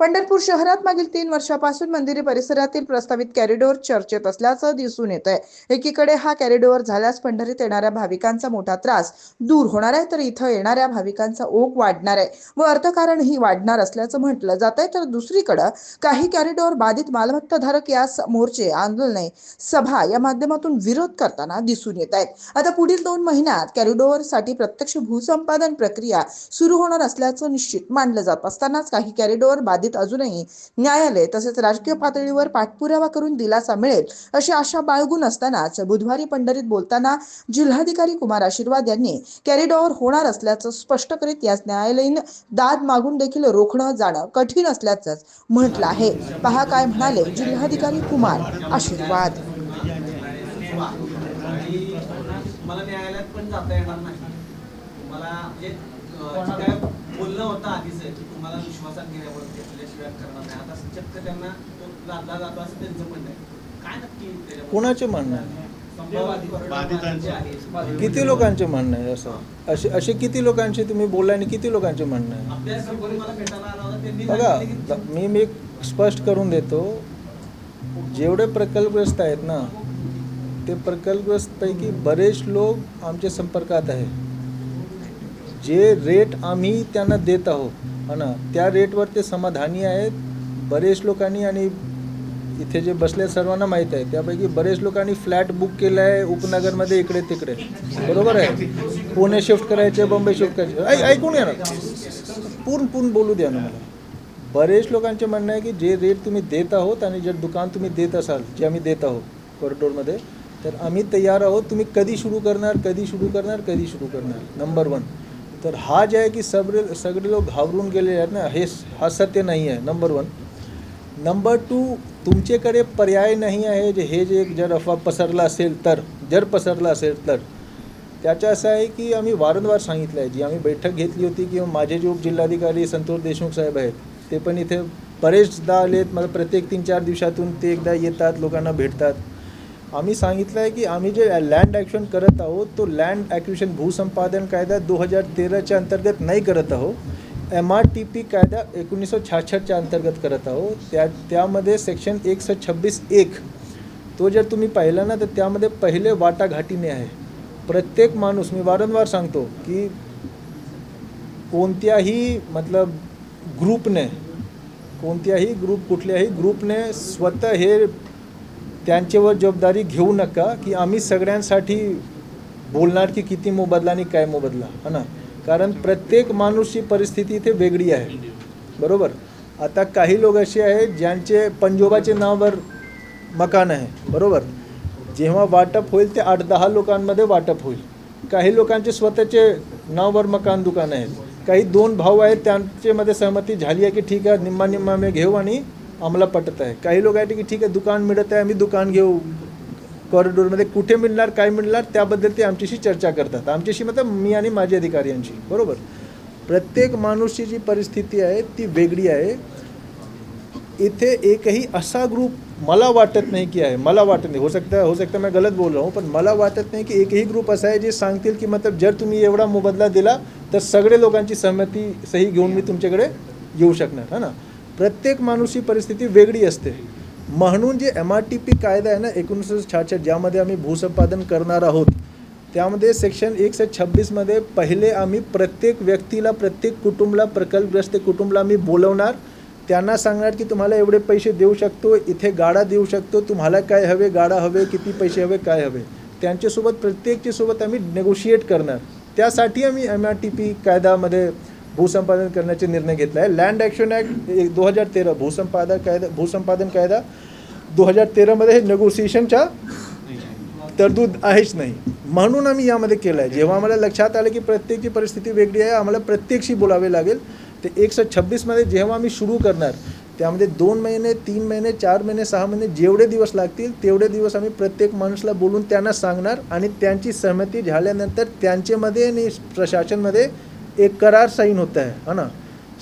पंढरपूर शहरात मागील तीन वर्षापासून मंदिरे परिसरातील प्रस्तावित कॅरिडोर चर्चेत असल्याचं दिसून येत आहे एकीकडे हा कॅरिडोर झाल्यास पंढरीत येणाऱ्या भाविकांचा मोठा त्रास दूर होणार आहे तर इथं येणाऱ्या भाविकांचा ओघ वाढणार आहे व अर्थकारणही वाढणार असल्याचं म्हटलं जात आहे तर दुसरीकडं काही कॅरिडोर बाधित मालमत्ताधारक यास मोर्चे आंदोलने सभा या माध्यमातून विरोध करताना दिसून येत आहेत. आता पुढील दोन महिन्यात कॅरिडोरसाठी प्रत्यक्ष भूसंपादन प्रक्रिया सुरू होणार असल्याचं निश्चित मानलं जात असतानाच काही कॅरिडोर बाधित अजूनही न्यायालय तसेच राजकीय पातळीवर पाठपुरावा करून दिलासा मिळेल अशी आशा बाळगून असतानाच बुधवारी पंढरीत बोलताना जिल्हाधिकारी कुमार आशीर्वाद यांनी कॅरिडॉर होणार असल्याचं स्पष्ट करीत याच न्यायालयीन दाद मागून देखील रोखणं जाणं कठीण असल्याचं म्हटलं आहे. पहा काय म्हणाले जिल्हाधिकारी कुमार आशीर्वाद. मला न्यायालयात पण जाता येणार नाही. मला म्हणजे बोलणं होतं आधीच आहे. की तुम्हाला विश्वासात घेण्यावर घेतल्याशिवाय करणार नाही. आता चक्क त्यांना तो लादला जातो असं त्यांचं म्हणणं आहे. काय नक्की? कोणाचे म्हणणं आहे. किती लोकांचे म्हणणं आहे असं? असे असे किती लोकांचे तुम्ही बोलला आणि किती लोकांचे म्हणणं आहे? अभ्यास कोणी मला भेटायला आला होता त्यांनी बघा मी मी स्पष्ट करून देतो. जेवढे प्रकल्पग्रस्त आहेत ना ते प्रकल्पग्रस्तपैकी बरेच लोक आमच्या संपर्कात आहे. जे रेट आम्ही त्यांना देत आहोत हा ना? त्या रेटवर ते समाधानी आहेत. बरेच लोकांनी आणि इथे जे बसले सर्वांना माहीत आहे त्यापैकी बरेच लोकांनी फ्लॅट बुक केला आहे उपनगरमध्ये इकडे तिकडे. बरोबर आहे? पुणे शिफ्ट करायचे बॉम्बे शिफ्ट करायचे. ऐकून घ्या ना. पूर्ण पूर्ण बोलू द्या ना मला. बरेच लोकांचे म्हणणं आहे की जे रेट तुम्ही देत आहोत आणि जे दुकान तुम्ही देत असाल जे आम्ही देत आहोत कॉरिडोरमध्ये तर आम्ही तयार आहोत. तुम्ही कधी सुरू करणार कधी सुरू करणार कधी सुरू करणार? नंबर वन तर हा जे आहे की सगळे सगळे लोक घाबरून गेले आहेत ना हे हा सत्य नाही आहे नंबर वन नंबर टू तुमच्याकडे पर्याय नाही आहे जे हे जे जर अफवा पसरला असेल तर जर पसरला असेल तर. त्याचं असं आहे की आम्ही वारंवार सांगितलं आहे जी आम्ही बैठक घेतली होती किंवा माझे जे उपजिल्हाधिकारी संतोष देशमुख साहेब आहेत ते पण इथे बरेचदा आलेत मला प्रत्येक तीन चार दिवसातून ते एकदा येतात लोकांना भेटतात. आम्ही सांगितलं आहे की आम्ही जे लँड ॲक्शन करत आहोत तो लँड ॲक्विशन भूसंपादन कायदा दो हजार तेराच्या अंतर्गत नाही करत आहोत. एम आर टी पी कायदा एकोणीसशे छाछष्टच्या अंतर्गत करत आहोत. त्या त्यामध्ये सेक्शन एकशे छब्बीस एक तो जर तुम्ही पाहिला ना तर त्यामध्ये पहिले वाटाघाटीने आहे. प्रत्येक माणूस मी वारंवार सांगतो की कोणत्याही मतलब ग्रुपने कोणत्याही ग्रुप कुठल्याही ग्रुपने स्वतः हे त्यांच्यावर जबाबदारी घेऊ नका की आम्ही सगळ्यांसाठी बोलणार की किती मोबदला आणि काय मोबदला है ना? कारण प्रत्येक माणूसची परिस्थिती इथे वेगळी आहे. बरोबर? आता काही लोक असे आहेत ज्यांचे पंजोबाचे नावावर मकान आहे. बरोबर? जेव्हा वाटप होईल ते आठ दहा लोकांमध्ये वाटप होईल. काही लोकांचे स्वतःचे नावावर मकान दुकान आहेत. काही दोन भाऊ आहेत त्यांच्यामध्ये सहमती झाली आहे की ठीक आहे निम्मा निम्मा मी घेऊ आणि आम्हाला पटत आहे. काही लोक आहेत की ठीक आहे दुकान मिळत आहे आम्ही दुकान घेऊ. कॉरिडोरमध्ये कुठे मिळणार काय मिळणार त्याबद्दल ते आमच्याशी चर्चा करतात. आमच्याशी मतलब मी आणि माझे अधिकारी यांची बरोबर? प्रत्येक माणूसची जी परिस्थिती आहे ती वेगळी आहे. इथे एकही असा ग्रुप मला वाटत नाही की आहे. मला वाटत नाही. हो सकता हो सकता मैं गलत बोल रहा हूँ पण मला वाटत नाही की एकही ग्रुप असा आहे जे सांगतील की मतलब जर तुम्ही एवढा मोबदला दिला तर सगळे लोकांची सहमती सही घेऊन मी तुमच्याकडे येऊ शकणार है ना? प्रत्येक माणूसची परिस्थिती वेगळी असते. म्हणून जे एम आर टी पी कायदा आहे ना एकोणीसशे छाछष्ट ज्यामध्ये आम्ही भूसंपादन करणार आहोत त्यामध्ये सेक्शन एकशे छब्बीसमध्ये पहिले आम्ही प्रत्येक व्यक्तीला प्रत्येक कुटुंबला प्रकल्पग्रस्त कुटुंबला आम्ही बोलवणार. त्यांना सांगणार की तुम्हाला एवढे पैसे देऊ शकतो इथे गाडा देऊ शकतो तुम्हाला काय हवे गाडा हवे किती पैसे हवे काय हवे. त्यांच्यासोबत प्रत्येकच्यासोबत आम्ही नेगोशिएट करणार. त्यासाठी आम्ही एम आर टी पी कायद्यामध्ये भूसंपादन करण्याचे निर्णय घेतला आहे. लँड ॲक्शन ॲक्ट दो हजार तेरा भूसंपादन कायदा भूसंपादन कायदा दो हजार तेरामध्ये हे नेगोसिएशनच्या तरतूद आहेच नाही. म्हणून आम्ही यामध्ये केलं आहे जेव्हा आम्हाला लक्षात आलं की प्रत्येकची परिस्थिती वेगळी आहे आम्हाला प्रत्येकशी बोलावे लागेल ते एकशे छब्बीसमध्ये जेव्हा आम्ही सुरू करणार त्यामध्ये दोन महिने तीन महिने चार महिने सहा महिने जेवढे दिवस लागतील तेवढे दिवस आम्ही प्रत्येक माणूसला बोलून त्यांना सांगणार आणि त्यांची सहमती झाल्यानंतर त्यांच्यामध्ये आणि प्रशासनमध्ये एक करार साईन होत आहे हा ना?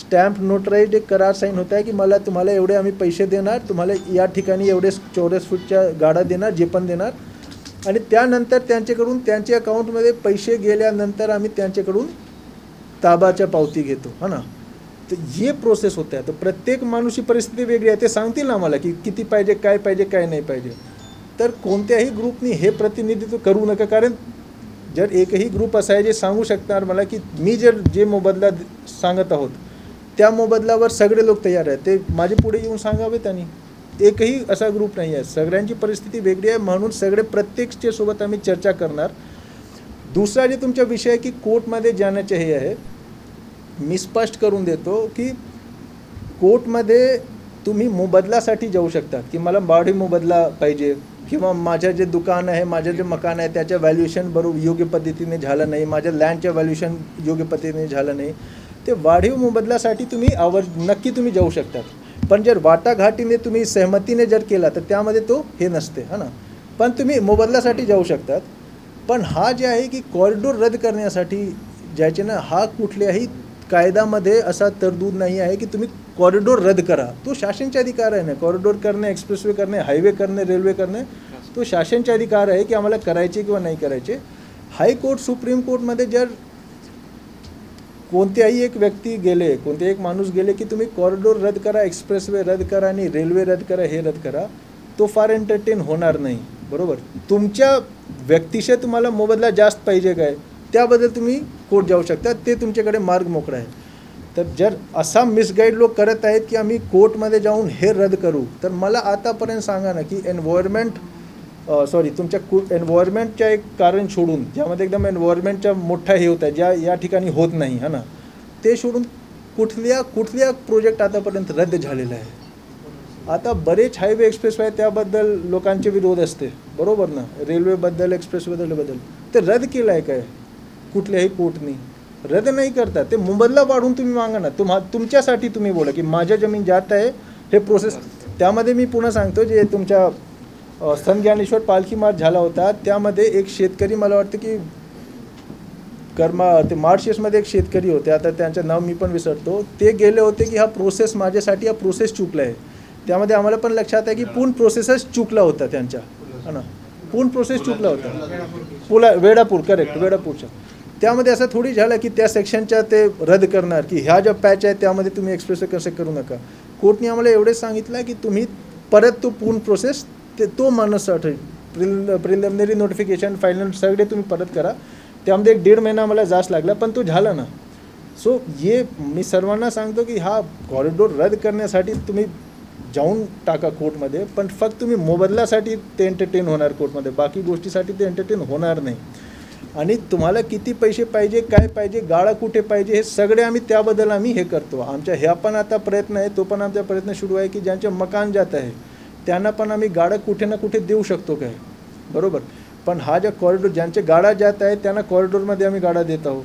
स्टॅम्प नोटराईज एक करार साईन होत आहे की मला तुम्हाला एवढे आम्ही पैसे देणार तुम्हाला या ठिकाणी एवढे चौरस फूटच्या गाडा देणार जे पण देणार. आणि त्यानंतर त्यांच्याकडून त्यांच्या अकाउंटमध्ये पैसे गेल्यानंतर आम्ही त्यांच्याकडून ताबाच्या पावती घेतो हा ना? तर हे प्रोसेस होते आहे. तर प्रत्येक माणूसची परिस्थिती वेगळी आहे. ते सांगतील ना आम्हाला की किती पाहिजे काय पाहिजे काय नाही पाहिजे. तर कोणत्याही ग्रुपनी हे प्रतिनिधित्व करू नका कारण जर एकही ग्रुप असा आहे जे सांगू शकणार मला की मी जर जे मोबदला सांगत आहोत त्या मोबदलावर सगळे लोक तयार आहेत. ते माझे पुढे येऊन सांगावे त्यांनी. एकही असा ग्रुप नाही आहे. सगळ्यांची परिस्थिती वेगळी आहे म्हणून सगळे प्रत्येकच्या सोबत आम्ही चर्चा करणार. दुसरा जे तुमचा विषय आहे की कोर्टमध्ये जाण्याचे हे आहे मी स्पष्ट करून देतो की कोर्टमध्ये तुम्ही मोबदलासाठी जाऊ शकता की मला वाढी मोबदला पाहिजे. किंवा माझं जे दुकान आहे माझं जे मकान आहे त्याच्या व्हॅल्युएशन बरोबर योग्य पद्धतीने झालं नाही. माझ्या लँडच्या व्हॅल्युएशन योग्य पद्धतीने झालं नाही. ते वाढीव मोबदल्यासाठी तुम्ही आवर नक्की तुम्ही जाऊ शकतात. पण जर वाटाघाटीने तुम्ही सहमतीने जर केला तर त्यामध्ये तो हे नसते हा ना? पण तुम्ही मोबदल्यासाठी जाऊ शकतात. पण हा जे आहे की कॉरिडोर रद्द करण्यासाठी ज्याचे ना हा कुठल्याही कायद्यामध्ये असा तरतूद नाही आहे की तुम्ही कॉरिडोर रद्द करा. तो शासनचे अधिकार आहे ना. कॉरिडोर करणे एक्सप्रेसवे करणे हायवे करणे रेल्वे करणे तो शासनचे अधिकार आहे की आम्हाला करायचे किंवा नाही करायचे. हायकोर्ट सुप्रीम कोर्टमध्ये जर कोणत्याही एक व्यक्ती गेले कोणत्याही एक माणूस गेले की तुम्ही कॉरिडोर रद्द करा एक्सप्रेसवे रद्द करा आणि रेल्वे रद्द करा हे रद्द करा तो फार एंटरटेन होणार नाही. बरोबर? तुमच्या व्यक्तिशय तुम्हाला मोबदला जास्त पाहिजे काय? त्याबद्दल तुम्ही कोर्ट जाऊ शकता ते तुमच्याकडे मार्ग मोकळा आहे. तर जर असा मिसगाईड लोक करत आहेत की आम्ही कोर्टमध्ये जाऊन हे रद्द करू तर मला आतापर्यंत सांगा ना की एन्व्हायरमेंट सॉरी तुमच्या कु एन्व्हायरमेंटच्या एक कारण सोडून ज्यामध्ये एकदम एन्व्हायरमेंटच्या मोठ्या हे होत आहे ज्या या ठिकाणी होत नाही हा ना? ते सोडून कुठल्या कुठल्या प्रोजेक्ट आतापर्यंत रद्द झालेला आहे? आता बरेच हायवे एक्सप्रेस आहे त्याबद्दल लोकांचे विरोध असते बरोबर ना? रेल्वेबद्दल एक्सप्रेसबद्दल ते रद्द केलं आहे काय? कुठल्याही कोर्टनी? रद्द नाही करता. ते मोबदला वाढून तुम्ही मागा ना. तुम्हा तुमच्यासाठी तुम्ही बोला की माझ्या जमीन जात आहे हे प्रोसेस त्यामध्ये मी पुन्हा सांगतो जे तुमच्या अ, संत ज्ञानेश्वर पालखी मार्च झाला होता. त्यामध्ये एक शेतकरी मला वाटतं की कर्मा ते मार्शियसमध्ये एक शेतकरी होते. आता त्यांचं नाव मी पण विसरतो. ते गेले होते की हा प्रोसेस माझ्यासाठी हा प्रोसेस चुकला आहे. त्यामध्ये आम्हाला पण लक्षात आहे की पूर्ण प्रोसेसच चुकला होता त्यांच्या. हा ना? पूर्ण प्रोसेस चुकला होता. पुला वेडापूर करेक्ट वेडापूरच्या. त्यामध्ये असं थोडी झालं की त्या सेक्शनच्या ते रद्द करणार की ह्या ज्या पॅच आहे त्यामध्ये तुम्ही एक्सप्रेस कसं करू नका. कोर्टने आम्हाला एवढेच सांगितलं की तुम्ही परत तो पूर्ण प्रोसेस ते तो माणूससाठी प्रिल प्रिलिमिनरी नोटिफिकेशन फायनल सगळे तुम्ही परत करा. त्यामध्ये एक दीड महिना मला जास्त लागला पण तो झाला ना. सो ये मी सर्वांना सांगतो की हा कॉरिडोर रद्द करण्यासाठी तुम्ही जाऊन टाका कोर्टमध्ये पण फक्त तुम्ही मोबदल्यासाठी ते एंटरटेन होणार कोर्टमध्ये बाकी गोष्टीसाठी ते एंटरटेन होणार नाही. आणि तुम्हाला किती पैसे पाहिजे काय पाहिजे गाळा कुठे पाहिजे हे सगळे आम्ही त्याबद्दल आम्ही हे करतो. आमच्या ह्या पण आता प्रयत्न आहे तो पण आमचा प्रयत्न सुरू आहे की ज्यांचे मकान जात आहे त्यांना पण आम्ही गाडं कुठे ना कुठे देऊ शकतो काय? बरोबर. पण हा ज्या कॉरिडोर ज्यांचे गाडा जात आहे त्यांना कॉरिडोरमध्ये आम्ही गाडा देत आहोत.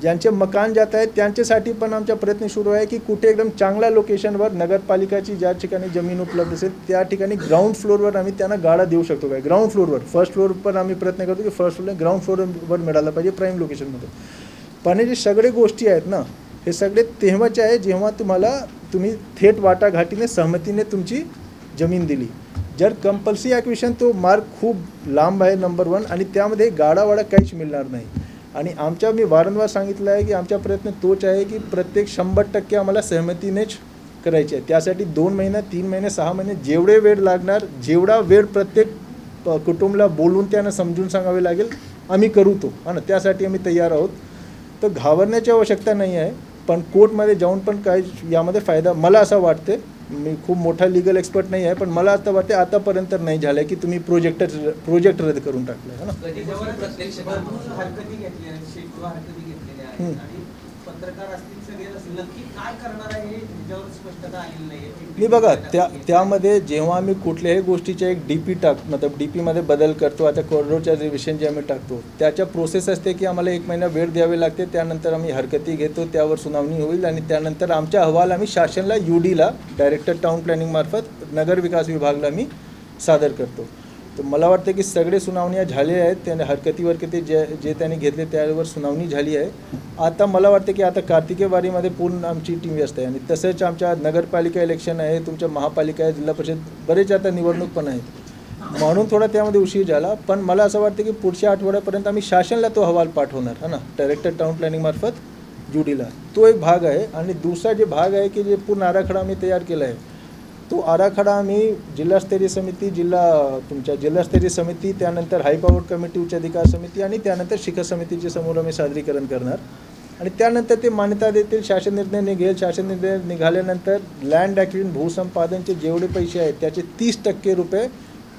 ज्यांचे मकान जात आहेत त्यांच्यासाठी पण आमचा प्रयत्न सुरू आहे की कुठे एकदम चांगल्या लोकेशनवर नगरपालिकाची ज्या ठिकाणी जमीन उपलब्ध असेल त्या ठिकाणी ग्राउंड फ्लोअरवर आम्ही त्यांना गाडा देऊ शकतो काय? ग्राउंड फ्लोअरवर फर्स्ट फ्लोअर पण आम्ही प्रयत्न करतो की फर्स्ट फ्लोअर ग्राउंड फ्लोअरवर मिळाला पाहिजे प्राईम लोकेशनमध्ये पण हे जे सगळे गोष्टी आहेत ना हे सगळे तेव्हाचे आहे जेव्हा तुम्हाला तुम्ही थेट वाटाघाटीने सहमतीने तुमची जमीन दिली. जर कंपल्सरी ॲक्विशन तो मार्ग खूप लांब आहे नंबर वन आणि त्यामध्ये गाडावाडा काहीच मिळणार नाही. आणि आमच्या मी वारंवार सांगितलं आहे की आमचा प्रयत्न तोच आहे की प्रत्येक शंभर टक्के आम्हाला सहमतीनेच करायचे आहे. त्यासाठी दोन महिना तीन महिने सहा महिने जेवढे वेळ लागणार जेवढा वेळ प्रत्येक कुटुंबला कुटुंबाला बोलून त्यांना समजून सांगावे लागेल आम्ही करू तो. हा ना त्यासाठी आम्ही तयार आहोत. तर घाबरण्याची आवश्यकता नाही आहे पण कोर्टमध्ये जाऊन पण काही यामध्ये फायदा मला असं वाटते मी खूप मोठा लिगल एक्सपर्ट नाही आहे पण मला आता वाटते आतापर्यंत नाही झालं की तुम्ही प्रोजेक्ट प्रोजेक्ट रद्द करून टाकलं है ना? पत्रकार असतील सगळे नक्की काय करणार आहे हे स्पष्टता आलेली नाही मी बघा त्या त्यामध्ये जेव्हा आम्ही कुठल्याही गोष्टीच्या एक डी पी टाक मतलब डी पीमध्ये बदल करतो आता कोरडोच्या रिव्हिशन जे आम्ही टाकतो त्याच्या प्रोसेस असते की आम्हाला एक महिना वेळ द्यावे लागते त्यानंतर आम्ही हरकती घेतो त्यावर सुनावणी होईल आणि त्यानंतर आमचा अहवाल आम्ही शासनला यू डीला डायरेक्टर टाउन प्लॅनिंगमार्फत नगर विकास विभागला आम्ही सादर करतो. तर मला वाटतं की सगळे सुनावण्या झालेल्या आहेत. त्याने हरकतीवर किती जे जे त्यांनी घेतले त्यावर सुनावणी झाली आहे. आता मला वाटतं की आता कार्तिकी वारीमध्ये पूर्ण आमची टीम व्यस्त आहे. आणि तसंच आमच्या नगरपालिका इलेक्शन आहे तुमच्या महापालिका आहे जिल्हा परिषद बरेच आता निवडणूक पण आहेत. म्हणून थोडा त्यामध्ये उशीर झाला. पण मला असं वाटतं की पुढच्या आठवड्यापर्यंत आम्ही शासनला तो अहवाल पाठवणार है ना? डायरेक्टर टाउन प्लॅनिंगमार्फत जुडीला. तो एक भाग आहे. आणि दुसरा जे भाग आहे की जे पूर्ण आराखडा आम्ही तयार केला आहे तो आराखडा आम्ही जिल्हास्तरीय समिती जिल्हा तुमच्या जिल्हास्तरीय समिती त्यानंतर हायपॉवर कमिटी उच्च अधिकार समिती आणि त्यानंतर शिखर समितीचे समोर आम्ही सादरीकरण करणार. आणि त्यानंतर ते मान्यता देतील शासन निर्णय निघेल शासन निर्णय निघाल्यानंतर लँड ॲक्विजन भूसंपादनचे जेवढे पैसे आहेत त्याचे तीस टक्के रुपये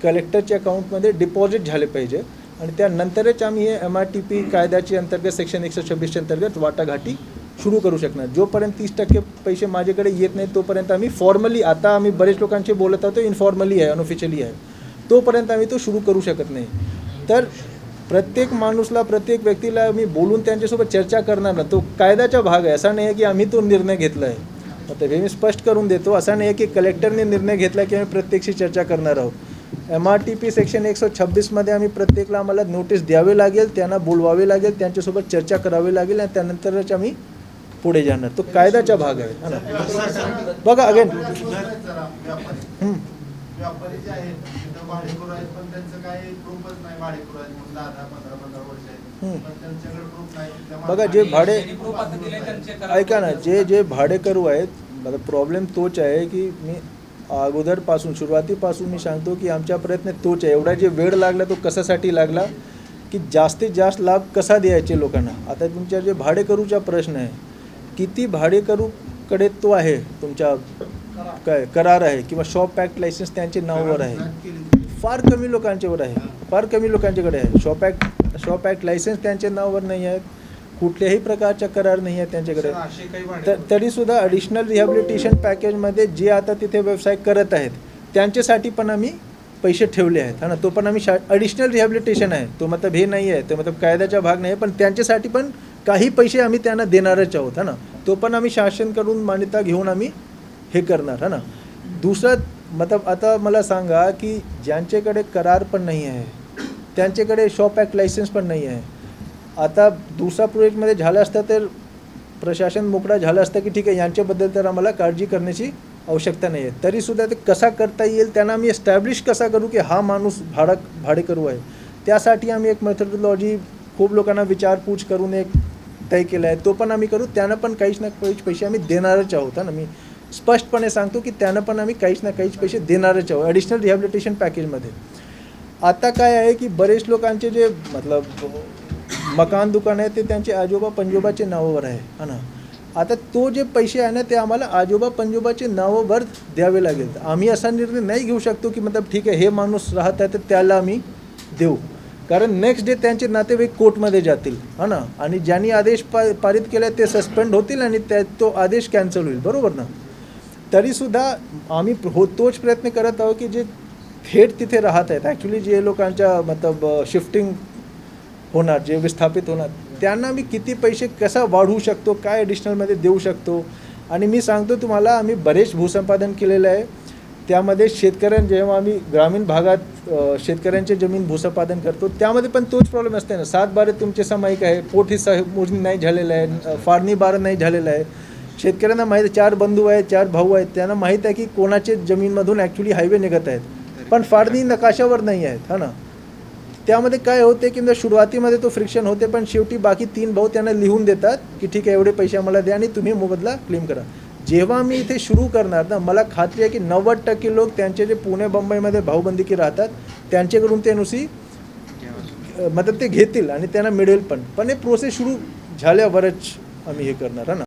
कलेक्टरच्या अकाउंटमध्ये डिपॉझिट झाले पाहिजे. आणि त्यानंतरच आम्ही हे एम आर टी पी कायद्याची अंतर्गत सेक्शन एकशे छब्बीसच्या अंतर्गत वाटाघाटी सुरू करू शकणार. जोपर्यंत तीस टक्के पैसे माझ्याकडे येत नाही तोपर्यंत आम्ही फॉर्मली आता आम्ही बरेच लोकांशी बोलत आहोत इन्फॉर्मली आहे अनऑफिशियली आहे. तोपर्यंत आम्ही तो सुरू करू शकत नाही. तर प्रत्येक माणूसला प्रत्येक व्यक्तीला मी बोलून त्यांच्यासोबत चर्चा करणार ना तो कायद्याचा भाग आहे. असा नाही आहे की आम्ही तो निर्णय घेतला आहे आता हे मी स्पष्ट करून देतो. असा नाही आहे की कलेक्टरने निर्णय घेतला की आम्ही प्रत्येकशी चर्चा करणार आहोत. M R T P section एकशे छब्बीसमध्ये आम्ही प्रत्येकला आम्हाला नोटीस द्यावे लागेल त्यांना बोलवावे लागेल त्यांच्यासोबत चर्चा करावी लागेल आणि त्यानंतरच आम्ही पुढे जाणार तो कायद्याचा भाग आहे हा ना? बघा अगेन बघा जे भाडे. ऐका ना जे जे भाडेकरू आहेत मला प्रॉब्लेम तोच आहे की मी अगोदरपासून सुरुवातीपासून मी सांगतो की आमचा प्रयत्न तोच आहे. एवढा जे वेळ लागला तो कशासाठी लागला? की जास्तीत जास्त लाभ कसा द्यायचे लोकांना? आता तुमच्या जे भाडेकरूचा प्रश्न आहे किती भाडेकरूकडे तो आहे तुमच्या काय करार आहे किंवा शॉप पॅक्ट लायसन्स त्यांच्या नावावर आहे. फार कमी लोकांच्यावर आहे. फार कमी लोकांच्याकडे आहे. Shop act shop act licence त्यांच्या नावावर नाही आहेत. कुठल्याही प्रकारचा करार नाही आहे त्यांच्याकडे. तरीसुद्धा ॲडिशनल रिहॅबिलिटेशन पॅकेजमध्ये जे आता तिथे व्यवसाय करत आहेत त्यांच्यासाठी पण आम्ही पैसे ठेवले आहेत. हा ना? तो पण आम्ही शा ॲडिशनल रिहॅबिलिटेशन आहे. तो मतलब हे नाही आहे. तो मतलब कायद्याचा भाग नाही आहे. पण त्यांच्यासाठी पण काही पैसे आम्ही त्यांना देणारच आहोत हा ना? तो पण आम्ही शासनकडून मान्यता घेऊन आम्ही हे करणार हा ना? दुसरं मतलब आता मला सांगा की ज्यांच्याकडे करार पण नाही आहे त्यांच्याकडे शॉप ॲक्ट लायसन्स पण नाही आहे. आता दुसरा प्रोजेक्टमध्ये झालं असतं तर प्रशासन मोकळा झालं असतं की ठीक आहे यांच्याबद्दल तर आम्हाला काळजी करण्याची आवश्यकता नाही आहे. तरीसुद्धा ते कसा करता येईल त्यांना आम्ही एस्टॅब्लिश कसा करू की हा माणूस भाडा भाडेकरू आहे? त्यासाठी आम्ही एक मेथडॉलॉजी खूप लोकांना विचारपूस करून एक तय केला आहे. तो पण आम्ही करू त्यांना पण काहीच ना काहीच पैसे आम्ही देणारच आहोत ना. मी स्पष्टपणे सांगतो की त्यांना पण आम्ही काहीच ना काहीच पैसे देणारच आहोत ॲडिशनल रिहॅबिलिटेशन पॅकेजमध्ये आता काय आहे की बरेच लोकांचे जे मतलब मकान दुकान आहे ते त्यांचे आजोबा पंजोबाचे नावावर आहे है ना. आता तो जे पैसे आहे ना ते आम्हाला आजोबा पंजोबाचे नावावर द्यावे लागेल. आम्ही असा निर्णय नाही घेऊ शकतो की मतलब ठीक आहे हे माणूस राहत आहे तर त्याला आम्ही देऊ. कारण नेक्स्ट डे त्यांचे नातेवाईक कोर्टमध्ये जातील हा ना? आणि ज्यांनी आदेश पा पारित केला ते सस्पेंड होतील आणि त्या तो आदेश कॅन्सल होईल बरोबर ना? तरीसुद्धा आम्ही हो तोच प्रयत्न करत आहोत की जे थेट तिथे राहत आहेत ॲक्च्युली जे लोकांच्या मतलब शिफ्टिंग होणार जे विस्थापित होणार त्यांना मी किती पैसे कसा वाढवू शकतो काय ॲडिशनलमध्ये देऊ शकतो? आणि मी सांगतो तुम्हाला आम्ही बरेच भूसंपादन केलेलं आहे. त्यामध्ये शेतकऱ्यां जेव्हा आम्ही ग्रामीण भागात अ, शेतकऱ्यांचे जमीन भूसंपादन करतो त्यामध्ये पण तोच प्रॉब्लेम असते ना. सात बारे तुमचे सामायिक आहे पोट हिस्सा मोजणी नाही झालेला आहे अ, फाळणी बारं नाही झालेलं आहे. शेतकऱ्यांना माहीत चार बंधू आहेत चार भाऊ आहेत त्यांना माहीत आहे की कोणाचे जमीनमधून ॲक्च्युली हायवे निघत आहेत. पण फाळणी नकाशावर नाही आहेत हा ना. त्यामध्ये काय होते की म्हणजे सुरुवातीमध्ये तो फ्रिक्शन होते पण शेवटी बाकी तीन भाऊ त्यांना लिहून देतात की ठीक आहे एवढे पैसे आम्हाला द्या आणि तुम्ही मोबदला क्लेम करा. जेव्हा मी इथे सुरू करणार ना मला खात्री आहे की नव्वद टक्के लोक त्यांचे जे पुणे मुंबईमध्ये भाऊबंदिकी राहतात त्यांच्याकडून ते नुसी मतलब ते घेतील आणि त्यांना मिळेल पण. पण हे प्रोसेस सुरू झाल्यावरच आम्ही हे करणार ना?